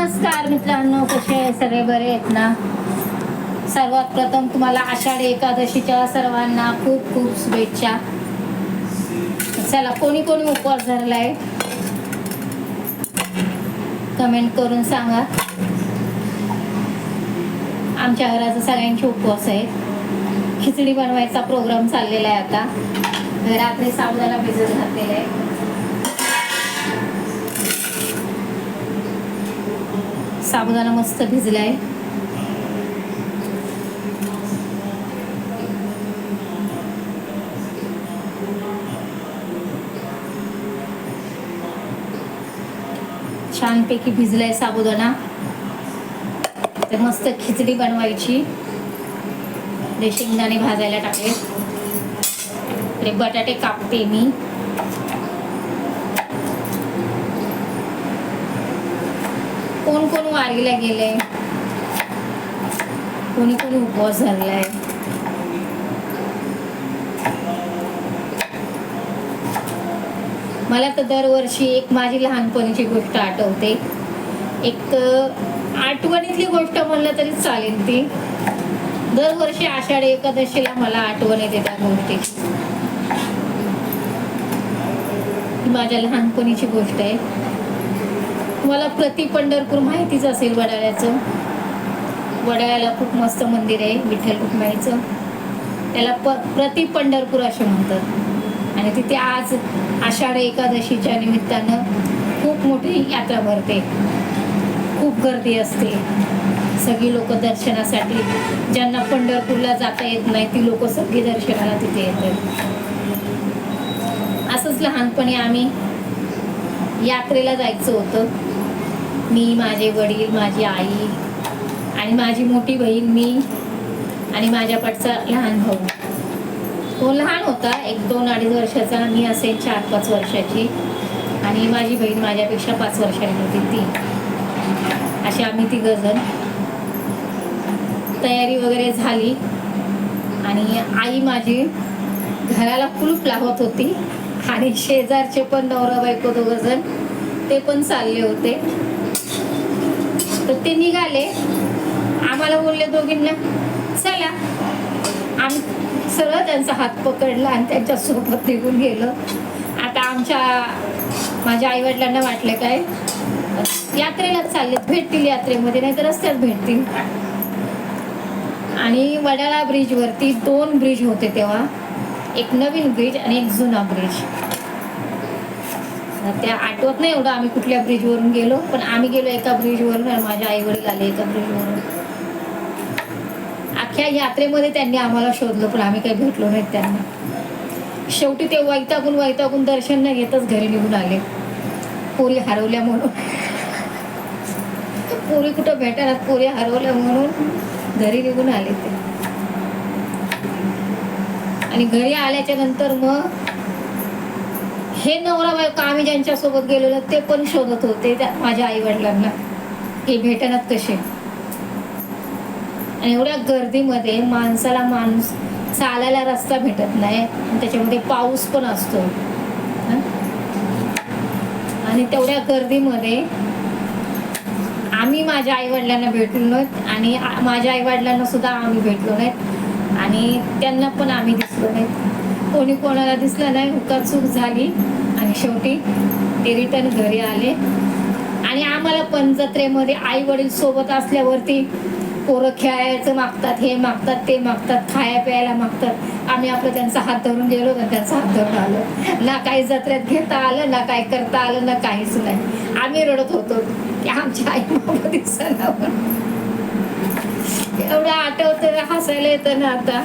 नमस्कार मित्रांनो कसे सगळे? बरे आहेत ना? सर्वात प्रथम तुम्हाला आषाढी एकादशीच्या सर्वांना खूप खूप शुभेच्छा. चला कोणी कोणी उपवास धरलाय? कमेंट करून सांगा. आमच्या घराचा सगळ्यांचे उपवास आहेत. खिचडी बनवायचा प्रोग्राम चाललेला आहे आता. रात्री साबुदाणा भिजत घातलेला आहे. साबुदाणा मस्त भिजलाय. छानपैकी भिजलाय साबुदाणा. तर मस्त खिचडी बनवायची. ते शेंगदाणे भाजायला टाकले. ते बटाटे कापते मी. कोण कोण वारीला गेले? कोणी कोणी उपवास धरलाय? मला तर दरवर्षी एक माझी लहानपणीची गोष्ट आठवते. एक आठवणीतली गोष्ट म्हणलं तरी चालेल ती. दरवर्षी आषाढी एकादशीला मला आठवण येते त्या गोष्टीची माझ्या लहानपणीची गोष्ट आहे. तुम्हाला प्रति पंढरपूर माहितीच असेल वडाळ्याचं. वडाळ्याला खूप मस्त मंदिर आहे विठ्ठल रुक्माईचं. त्याला प प्रति पंढरपूर असे म्हणतात. आणि तिथे आज आषाढ एकादशीच्या निमित्तानं खूप मोठी यात्रा भरते. खूप गर्दी असते. सगळी लोक दर्शनासाठी ज्यांना पंढरपूरला जाता येत नाही ती लोक सगळी दर्शनाला तिथे येतात. असंच लहानपणी आम्ही यात्रेला जायचं होतं. मी माझे वडील माझी आई आणि माझी मोठी बहीण मी आणि माझ्या पटचा लहान भाऊ. तो लहान होता एक दोन अडीच वर्षाचा मी असेल चार पाच वर्षाची. आणि माझी बहीण माझ्यापेक्षा पाच वर्षांनी होती ती. अशी आम्ही ती जण. तयारी वगैरे झाली. आणि आई माझी घराला कुलूप लावत होती. आणि शेजारचे पण नवरा बायको दोघंजण ते पण चालले होते. तर ते निघाले. आम्हाला बोलले दोघींना चला. आम्ही सरळ त्यांचा हात पकडला आणि त्यांच्यासोबत निघून गेलो. आता आमच्या माझ्या आईवडिलांना वाटलं काय यात्रेलाच चाललेत भेटतील यात्रेमध्ये नाही तर रस्त्यात भेटतील. आणि वडाळा ब्रिजवरती दोन ब्रिज होते तेव्हा. एक नवीन ब्रिज आणि एक जुना ब्रिज त्या आठवत नाही एवढं आम्ही कुठल्या ब्रिजवरून गेलो पण आम्ही गेलो एका ब्रिजवरून आणि माझ्या आई वडील आले एका ब्रिजवरून अख्ख्या यात्रेमध्ये त्यांनी आम्हाला शोधलं पण आम्ही काही भेटलो नाही त्यांना. शेवटी ते वैतागून वैतागून दर्शन न घेतच घरी निघून आले. पोरी हरवल्या म्हणून. पोरी कुठं भेटणार? पोरी हरवल्या म्हणून घरी निघून आले ते. आणि घरी आल्याच्यानंतर मग हे नवरा बायको आम्ही ज्यांच्या सोबत गेलेलो ते पण शोधत होते त्या माझ्या आई वडिलांना हे भेटणार कसे? आणि एवढ्या गर्दीमध्ये माणसाला माणूस चालायला रस्ता भेटत नाही आणि त्याच्यामध्ये पाऊस पण असतो. आणि तेवढ्या गर्दीमध्ये आम्ही माझ्या आई वडिलांना भेटलो नाहीत आणि माझ्या आई वडिलांना सुद्धा आम्ही भेटलो नाहीत आणि त्यांना पण आम्ही दिसलो नाहीत. कोणी कोणाला दिसलं नाही हुका चूक झाली. आणि शेवटी ते रिटर्न घरी आले. आणि आम्हाला पण जत्रेमध्ये आई वडील सोबत असल्यावरती पोरं खेळायचं मागतात हे मागतात ते मागतात खाया प्यायला मागतात. आम्ही आपलं त्यांचा हात धरून गेलो ना त्यांचा हात धरून आलो. ना काही जत्रेत घेता आलं ना काही करता आलं ना काहीच नाही. आम्ही रडत होतो की आमच्या आई बाबा दिसना एवढं आठवतं हसायला येतं ना आता.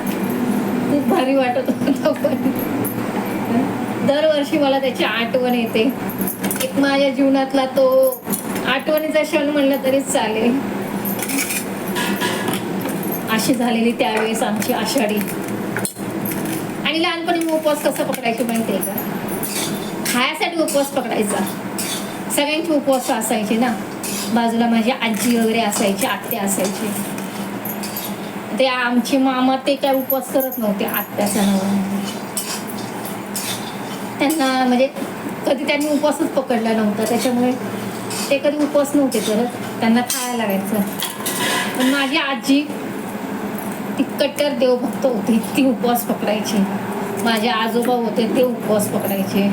खूप भारी वाटत होतं पण. दरवर्षी मला त्याची आठवण येते. एक माझ्या जीवनातला तो आठवणीचा क्षण म्हणलं तरी चालेल. अशी झालेली त्यावेळेस आमची आषाढी. आणि लहानपणी मी उपवास कसा पकडायची माहिती आहे का? खायासाठी उपवास पकडायचा. सगळ्यांचे उपवास असायचे ना. बाजूला माझी आजी वगैरे असायची आत्या असायची. ते आमचे मामा ते काय उपवास करत नव्हते आत्याचा त्यांना म्हणजे कधी त्यांनी उपवासच पकडला नव्हता त्याच्यामुळे ते कधी उपवास नव्हते करत त्यांना खायला लागायचं. पण माझी आजी ती कट्टर देवभक्त होती ती उपवास पकडायची. माझे आजोबा होते ते उपवास पकडायचे.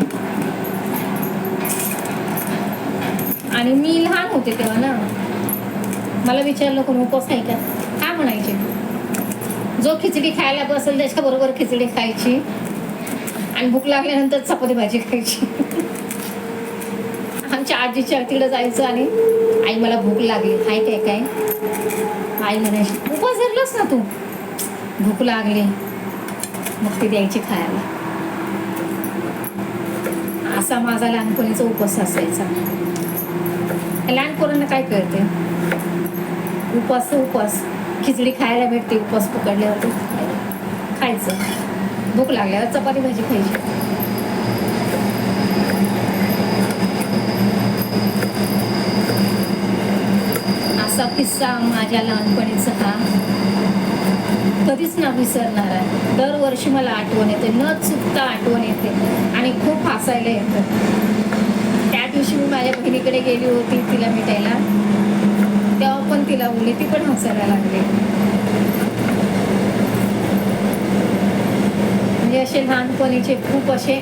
आणि मी लहान होते तेव्हा ना मला विचारलं कोण उपवास आहे का? काय म्हणायचे? जो खिचडी खायला बसेल त्याच्याबरोबर खिचडी खायची. आणि भूक लागल्यानंतर चपाती भाजी खायची. आमच्या आजीच्या तिकडे जायचं आणि आई मला भूक लागली. काय काय काय? आई म्हणायची उपास धरलास ना तू? भूक लागली. मग ती द्यायची खायला. असा माझा लहानपणीचा उपवास असायचा. लहान पोरांना काय कळते उपास उपास उपवास. खिचडी खायला भेटते उपवास पकडल्यावर खायचं. भूक लागल्यावर चपाती भाजी खायची. असा किस्सा माझ्या लहानपणीचा हा. कधीच ना विसरणार आहे. दरवर्षी मला आठवण येते. न चुकता आठवण येते. आणि खूप हसायला येतं. त्या दिवशी मी माझ्या बहिणीकडे गेली होती. तिला भेटायला. तेव्हा पण तिला बोलली ती पण हसायला लागली. म्हणजे असे लहानपणीचे खूप असे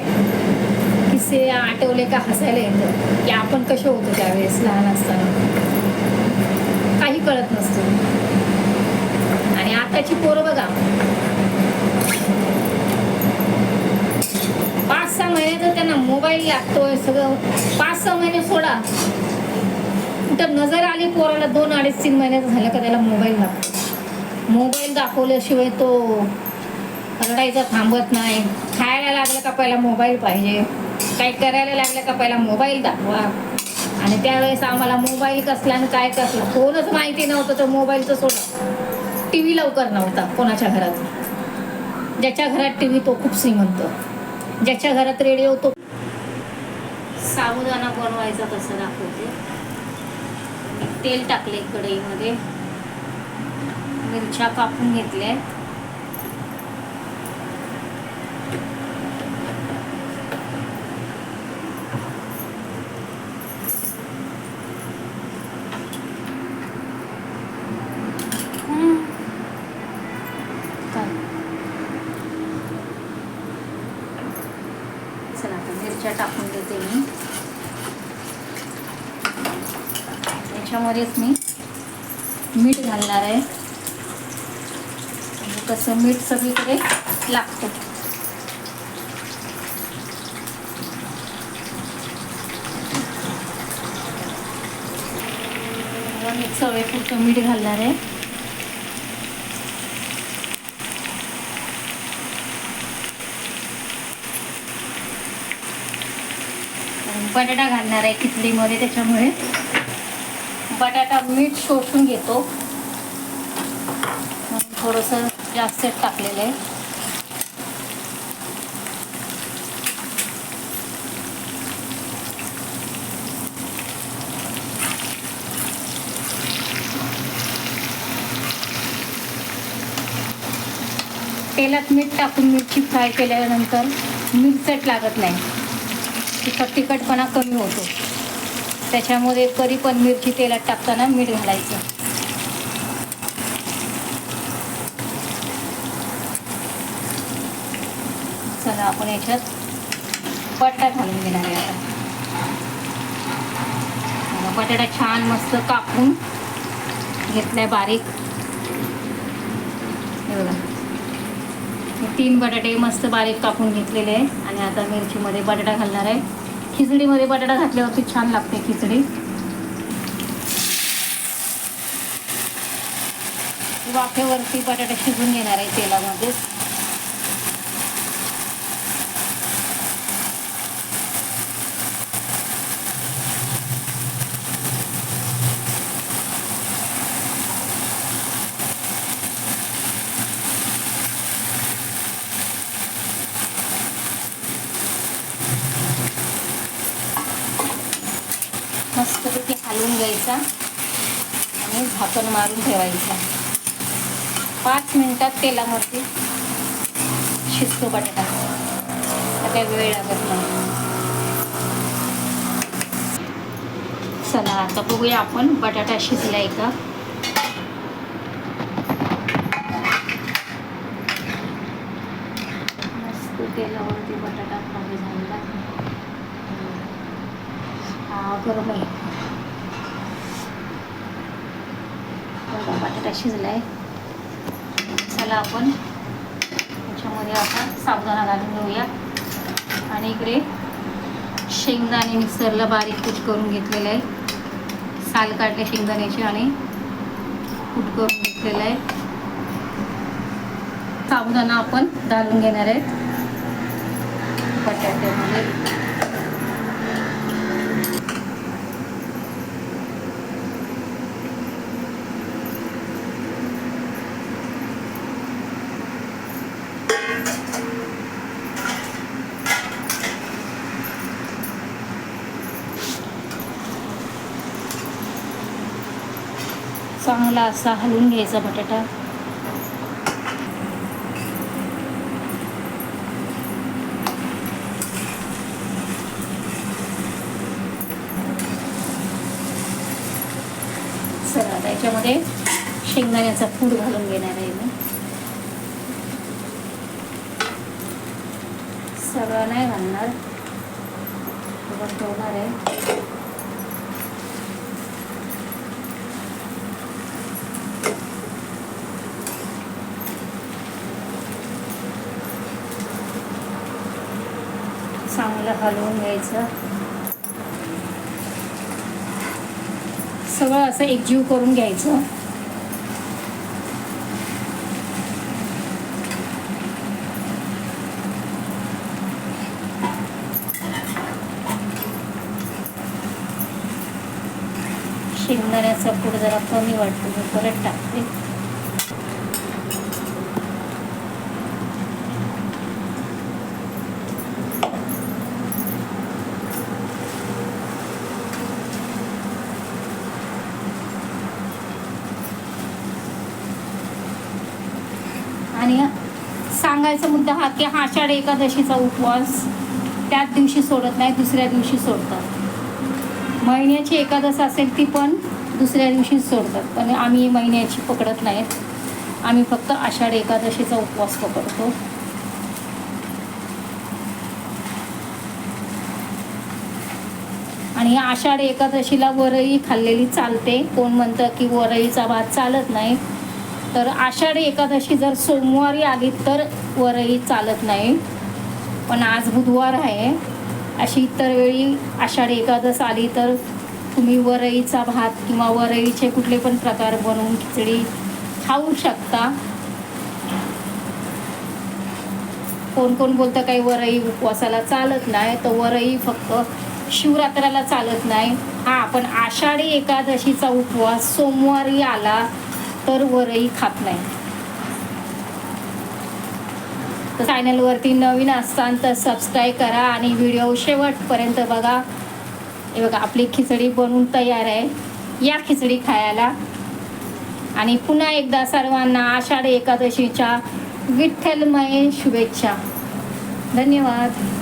किस्से आठवले का हसायला येतं. की आपण कसे होतो त्यावेळेस लहान असताना. काही कळत नसतं. आणि आताची पोरं बघा. पाच सहा महिने तर त्यांना मोबाईल लागतोय सगळं. पाच सहा महिने सोडा. कुठं नजर आली पोराला दोन अडीच तीन महिन्याचं झालं का त्याला मोबाईल दाखव मोबाईल दाखवल्याशिवाय तो रडायचा थांबत नाही. खायला लागलं का पहिला मोबाईल पाहिजे? काही करायला लागलं का पहिला मोबाईल दाखवा. आणि त्यावेळेस आम्हाला मोबाईल कसला आणि काय कसला फोनच माहिती नव्हतं तर मोबाईलचं सोडा. टी व्ही लवकर नव्हता कोणाच्या घरात. ज्याच्या घरात टी व्ही तो खूप श्रीमंत. ज्याच्या घरात रेडिओ तो साबुदाणा बनवायचा कसं दाखवते. तेल टाकले कढईमध्ये. मिरच्या कापून घेतल्या आहेत चला आता मिरच्या टाकून देते मी याच्यामध्येच मी मीठ घालणार आहे. कसं मीठ सगळीकडे लागतो. मला मी चवेपुरतं मीठ घालणार आहे. बटाटा घालणार आहे खिचडीमध्ये त्याच्यामुळे. बटाटा मीठ शोषून घेतो. थोडंसं जास्त टाकलेलं आहे. तेलात मीठ टाकून मिरची फ्राय केल्यानंतर मिरचट लागत नाही. तिखट तिखटपणा कमी होतो. त्याच्यामध्ये कधी पण मिरची तेलात टाकताना मीठ घालायचं. चला आपण याच्यात बटाटा घालून घेणार आहे आता. बटाटा छान मस्त कापून घेतलाय बारीक. हे बघा. तीन बटाटे मस्त बारीक कापून घेतलेले आहे. आणि आता मिरचीमध्ये बटाटा घालणार आहे. खिचडीमध्ये बटाटा घातल्यावरती छान लागते खिचडी. वाफेवरती बटाटा शिजून घेणार आहे तेलामध्ये. घ्यायचा आणि झाकण मारून ठेवायचा. पाच मिनटात तेलामध्ये शिजतो बटाटा. आता काही वेळ लागत नाही. चला आता बघूया आपण बटाटा शिजलाय का? तेलावरती बटाटा फ्राय झालेला गरम आहे. बघा बटाटा शिजलाय? मसाला आपण. त्याच्यामध्ये आता साबुदाणा घालून घेऊया. आणि इकडे शेंगदाणे मिक्सरला बारीक कूट करून घेतलेलं आहे. साल काढले शेंगदाण्याचे आणि कूट करून घेतलेलं आहे. साबुदाणा आपण घालून घेणार आहेत बटाट्यामध्ये. चांगला असा हलवून घ्यायचा बटाटा. चला त्याच्यामध्ये शेंगदाण्याचा पूड घालून घेणार आहे मी. सगळं नाही घालणार. ठेवणार आहे. चांगलं हलवून घ्यायचं. सगळं असं एकजीव करून घ्यायचं. शेंगदाण्याचा पूड जरा कमी वाटतो मी परत टाकते आणि सांगायचा मुद्दा हा की आषाढ एकादशीचा उपवास त्याच दिवशी सोडत नाही दुसऱ्या दिवशी सोडतात. महिन्याची एकादश असेल ती पण दुसऱ्या दिवशीच सोडतात. पण आम्ही महिन्याची पकडत नाहीत. आम्ही फक्त आषाढ एकादशीचा उपवास पकडतो. आणि आषाढ एकादशीला वरई खाल्लेली चालते. कोण म्हणतं की वरईचा भात चालत नाही. तर आषाढी एकादशी जर सोमवारी आली तर वरही चालत नाही. पण आज बुधवार आहे. अशी इतर वेळी आषाढी एकादश आली तर तुम्ही वरईचा भात किंवा वरईचे कुठले पण प्रकार बनवून खिचडी खाऊ शकता. कोण कोण बोलतं काही वरई उपवासाला चालत नाही तर वरई फक्त शिवरात्राला चालत नाही. हा पण आषाढी एकादशीचा उपवास सोमवारी आला तर वरही खात नाही. तर चॅनलवरती नवीन असताल तर सबस्क्राईब करा आणि व्हिडिओ शेवटपर्यंत बघा. हे बघा आपली खिचडी बनवून तयार आहे. या खिचडी खायला. आणि पुन्हा एकदा सर्वांना आषाढ एकादशीच्या विठ्ठलमय शुभेच्छा. धन्यवाद.